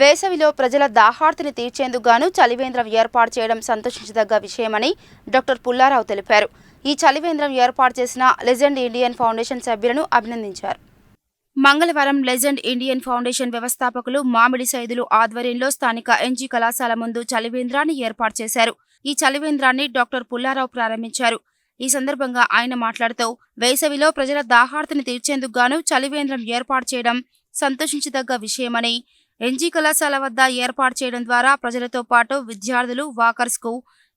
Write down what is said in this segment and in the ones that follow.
వేసవిలో ప్రజల దాహార్తిని తీర్చేందుకుగాను చలివేంద్రం ఏర్పాటు చేయడం సంతోషించదగ్గ విషయమని డాక్టర్ పుల్లారావు తెలిపారు. ఈ చలివేంద్రం ఏర్పాటు చేసిన లెజెండ్ ఇండియన్ ఫౌండేషన్ సభ్యులను అభినందించారు. మంగళవారం లెజెండ్ ఇండియన్ ఫౌండేషన్ వ్యవస్థాపకులు మామిడి సైదులు ఆధ్వర్యంలో స్థానిక ఎన్జీ కళాశాల ముందు చలివేంద్రాన్ని ఏర్పాటు చేశారు. ఈ చలివేంద్రాన్ని డాక్టర్ పుల్లారావు ప్రారంభించారు. ఈ సందర్భంగా ఆయన మాట్లాడుతూ వేసవిలో ప్రజల దాహార్తిని తీర్చేందుకు గాను చలివేంద్రం ఏర్పాటు చేయడం సంతోషించదగ్గ విషయమని ఎన్జీ కళాశాల వద్ద ఏర్పాటు చేయడం ద్వారా ప్రజలతో పాటు విద్యార్థులు వాకర్స్కు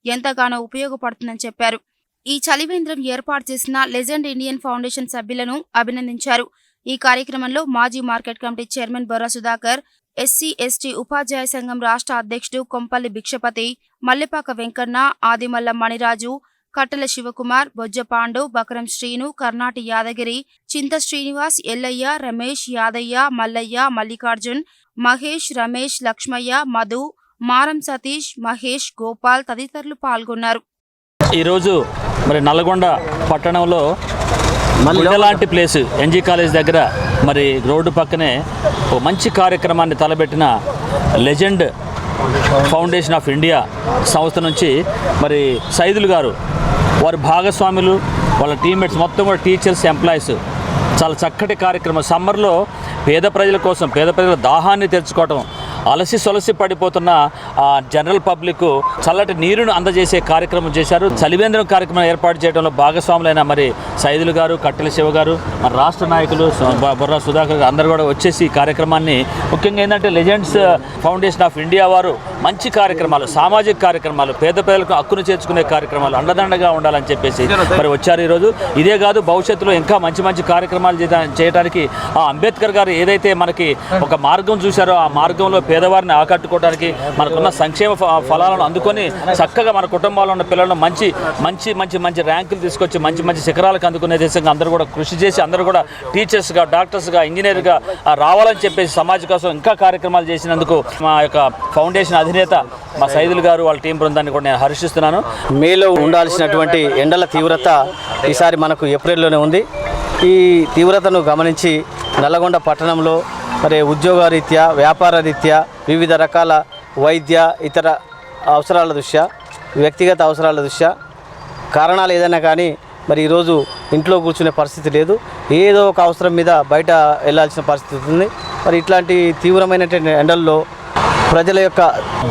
ఎంతగానో ఉపయోగపడుతుందని చెప్పారు. ఈ చలివేంద్రం ఏర్పాటు చేసిన లెజెండ్ ఇండియన్ ఫౌండేషన్ సభ్యులను అభినందించారు. ఈ కార్యక్రమంలో మాజీ market committee chairman Borra Sudhakar SC ST ఉపాధ్యాయ సంఘం రాష్ట్ర అధ్యక్షుడు కొంపల్లి భిక్షపతి మల్లెపాక వెంకన్న ఆదిమల్ల మణిరాజు కట్టెల శివకుమార్ బొజ్జపాండు బకరం శ్రీను కర్ణాటి యాదగిరి చింత శ్రీనివాస్ ఎల్లయ్య రమేష్ యాదయ్య మల్లయ్య మల్లికార్జున్ మహేష్ రమేష్ లక్ష్మయ్య మధు మారం సతీష్ మహేష్ గోపాల్ తదితరులు పాల్గొన్నారు. ఈరోజు మరి నల్గొండ పట్టణంలో లాంటి ప్లేస్ ఎన్జీ కాలేజ్ దగ్గర మరి రోడ్డు పక్కనే ఒక మంచి కార్యక్రమాన్ని తలబెట్టిన లెజెండ్ ఫౌండేషన్ ఆఫ్ ఇండియా సంస్థ నుంచి మరి సైదులు గారు వారి భాగస్వాములు వాళ్ళ టీమ్మేట్స్ మొత్తం కూడా టీచర్స్ ఎంప్లాయీస్ చాలా చక్కటి కార్యక్రమం. సమ్మర్లో పేద ప్రజల కోసం పేద ప్రజల దాహాన్ని తెరుచుకోవటం. అలసి సొలసి పడిపోతున్న జనరల్ పబ్లిక్ చల్లటి నీరును అందజేసే కార్యక్రమం చేశారు. చలివేంద్రం కార్యక్రమం ఏర్పాటు చేయడంలో భాగస్వాములైన మరి సైదులు గారు కట్టెల శివ గారు మన రాష్ట్ర నాయకులు బొర్రా సుధాకర్ గారు అందరూ కూడా వచ్చేసి ఈ కార్యక్రమాన్ని ముఖ్యంగా ఏంటంటే లెజెండ్స్ ఫౌండేషన్ ఆఫ్ ఇండియా వారు మంచి కార్యక్రమాలు సామాజిక కార్యక్రమాలు పేద ప్రజలకు హక్కును చేర్చుకునే కార్యక్రమాలు అండదండగా ఉండాలని చెప్పేసి మరి వచ్చారు ఈరోజు. ఇదే కాదు భవిష్యత్తులో ఇంకా మంచి మంచి కార్యక్రమాలు చేయడానికి ఆ అంబేద్కర్ గారు ఏదైతే మనకి ఒక మార్గం చూశారో ఆ మార్గంలో పేదవారిని ఆకట్టుకోవడానికి మనకున్న సంక్షేమ ఫ- ఫలాలను అందుకొని చక్కగా మన కుటుంబాల్లో ఉన్న పిల్లలను మంచి మంచి మంచి మంచి ర్యాంకులు తీసుకొచ్చి మంచి మంచి శిఖరాలకు అందుకునే దేశంగా అందరూ కూడా కృషి చేసి అందరూ కూడా టీచర్స్గా డాక్టర్స్గా ఇంజనీర్గా రావాలని చెప్పేసి సమాజం కోసం ఇంకా కార్యక్రమాలు చేసినందుకు మా యొక్క ఫౌండేషన్ అధినేత మా సైదులు గారు వాళ్ళ టీం బృందాన్ని కూడా నేను హర్షిస్తున్నాను. మేలో ఉండాల్సినటువంటి ఎండల తీవ్రత ఈసారి మనకు ఏప్రిల్లోనే ఉంది. ఈ తీవ్రతను గమనించి నల్లగొండ పట్టణంలో మరి ఉద్యోగ రీత్యా వ్యాపార రీత్యా వివిధ రకాల వైద్య ఇతర అవసరాల దృష్ట్యా వ్యక్తిగత అవసరాల దృష్ట్యా కారణాలు ఏదైనా కానీ మరి ఈరోజు ఇంట్లో కూర్చునే పరిస్థితి లేదు. ఏదో ఒక అవసరం మీద బయట వెళ్ళాల్సిన పరిస్థితి ఉంది. మరి ఇట్లాంటి తీవ్రమైనటువంటి ఎండల్లో ప్రజల యొక్క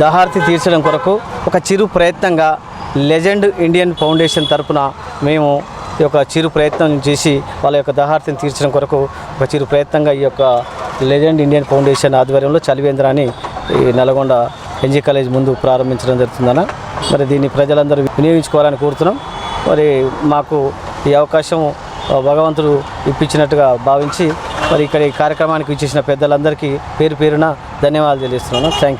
దహార్తి తీర్చడం కొరకు ఒక చిరు ప్రయత్నంగా లెజెండ్ ఇండియన్ ఫౌండేషన్ తరపున మేము ఈ యొక్క చిరు ప్రయత్నం చేసి వాళ్ళ యొక్క దహార్తిని తీర్చడం కొరకు ఒక చిరు ప్రయత్నంగా ఈ యొక్క లెజెండ్ ఇండియన్ ఫౌండేషన్ ఆధ్వర్యంలో చలివేంద్రాన్ని ఈ నల్గొండ ఎన్జీ కాలేజ్ ముందు ప్రారంభించడం జరుగుతుందన్న. మరి దీన్ని ప్రజలందరూ వినియోగించుకోవాలని కోరుతున్నాం. మరి మాకు ఈ అవకాశం భగవంతుడు ఇప్పించినట్టుగా భావించి మరి ఇక్కడ ఈ కార్యక్రమానికి ఇచ్చేసిన పెద్దలందరికీ పేరు పేరున ధన్యవాదాలు తెలియజేస్తున్నాను. Thank you.